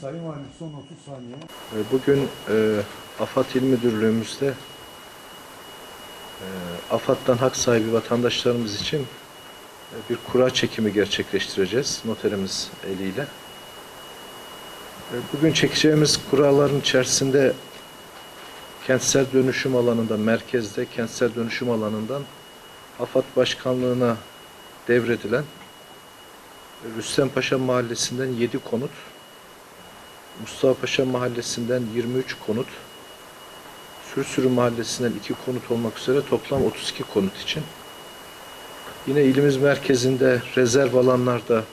Sayın Valim son 30 saniye. E, Bugün e, AFAD İl Müdürlüğümüzde e, AFAD'dan hak sahibi vatandaşlarımız için e, bir kura çekimi gerçekleştireceğiz noterimiz eliyle. E, Bugün çekeceğimiz kuraların içerisinde kentsel dönüşüm alanında, merkezde kentsel dönüşüm alanından AFAD Başkanlığı'na devredilen Rüstem Paşa Mahallesi'nden 7 konut, Mustafa Paşa Mahallesi'nden 23 konut, Sürsürü Mahallesi'nden 2 konut olmak üzere toplam 32 konut için. Yine ilimiz merkezinde rezerv alanlarda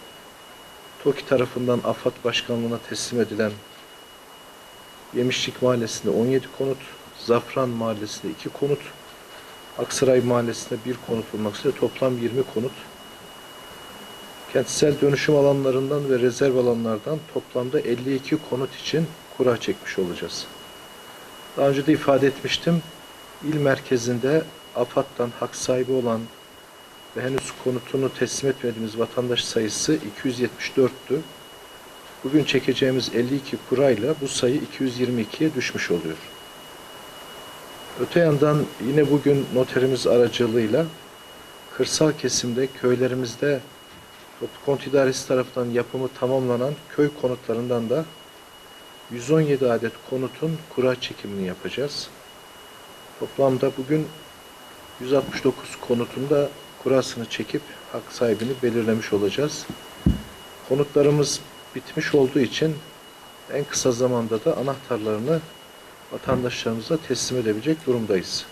TOKİ tarafından AFAD Başkanlığı'na teslim edilen Yemişlik Mahallesi'nde 17 konut, Zafran Mahallesi'nde 2 konut, Aksaray Mahallesi'nde 1 konut olmak üzere toplam 20 konut. Kentsel dönüşüm alanlarından ve rezerv alanlardan toplamda 52 konut için kura çekmiş olacağız. Daha önce de ifade etmiştim. İl merkezinde AFAD'dan hak sahibi olan ve henüz konutunu teslim etmediğimiz vatandaş sayısı 274'tü. Bugün çekeceğimiz 52 kurayla bu sayı 222'ye düşmüş oluyor. Öte yandan yine bugün noterimiz aracılığıyla kırsal kesimde köylerimizde Konut İdaresi tarafından yapımı tamamlanan köy konutlarından da 117 adet konutun kura çekimini yapacağız. Toplamda bugün 169 konutun da kurasını çekip hak sahibini belirlemiş olacağız. Konutlarımız bitmiş olduğu için en kısa zamanda da anahtarlarını vatandaşlarımıza teslim edebilecek durumdayız.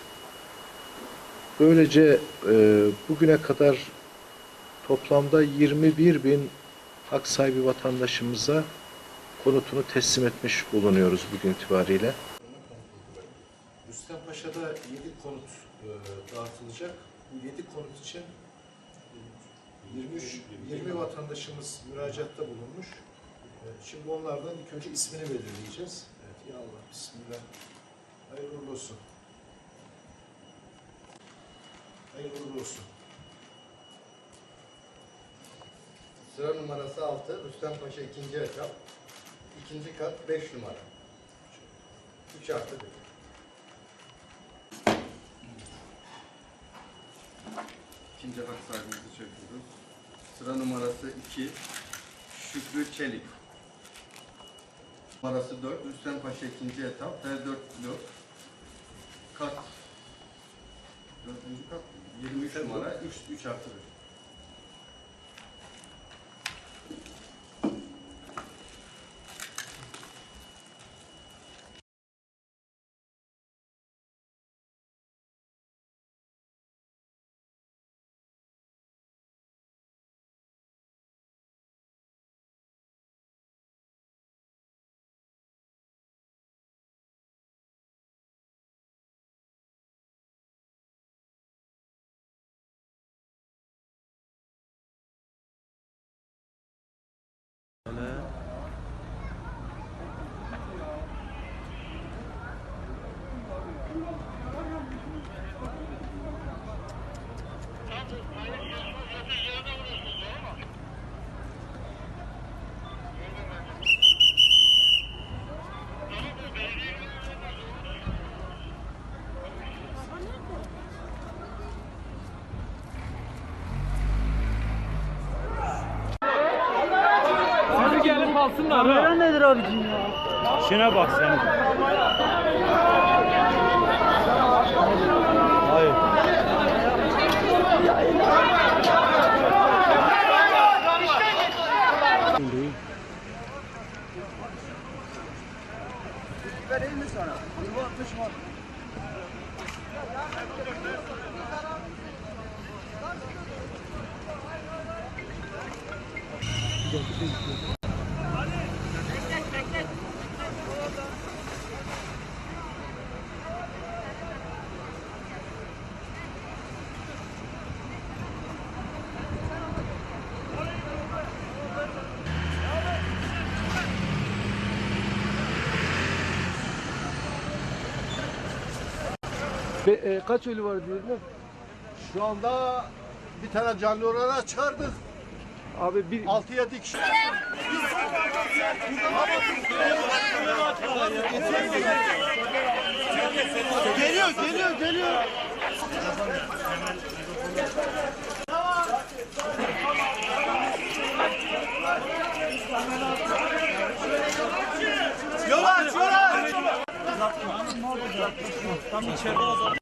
Böylece e, bugüne kadar toplamda 21 bin hak sahibi vatandaşımıza konutunu teslim etmiş bulunuyoruz bugün itibariyle. Rüstem Paşa'da 7 konut e, dağıtılacak. Bu 7 konut için 23 20 vatandaşımız müracaatta bulunmuş. E, Şimdi onlardan ilk önce ismini belirleyeceğiz. Evet, ya Allah, Bismillah. Hayırlı olsun. Hayırlı olsun. Sıra numarası 6, Rüstem Paşa ikinci etap. İkinci kat 5 numara. 3 artı 1. İkinci hak sahibimizi çekiyoruz. Sıra numarası 2, Şükrü Çelik. Numarası 4, Rüstem Paşa ikinci etap, T4 blok. Kat. Dördüncü kat. 23 numara, 3, 3 artı 1. 我们 kalsınlar ha. Kamera nedir abicim ya? İşine bak sen. Hayır. Vereyim mi sana? Bu 60 var. Ve, e, kaç ölü var diyelim? Şu anda bir tane canlı olarak çıkardık. Abi bir 6-7 kişi. Geliyor, geliyor, geliyor. 你钱包怎？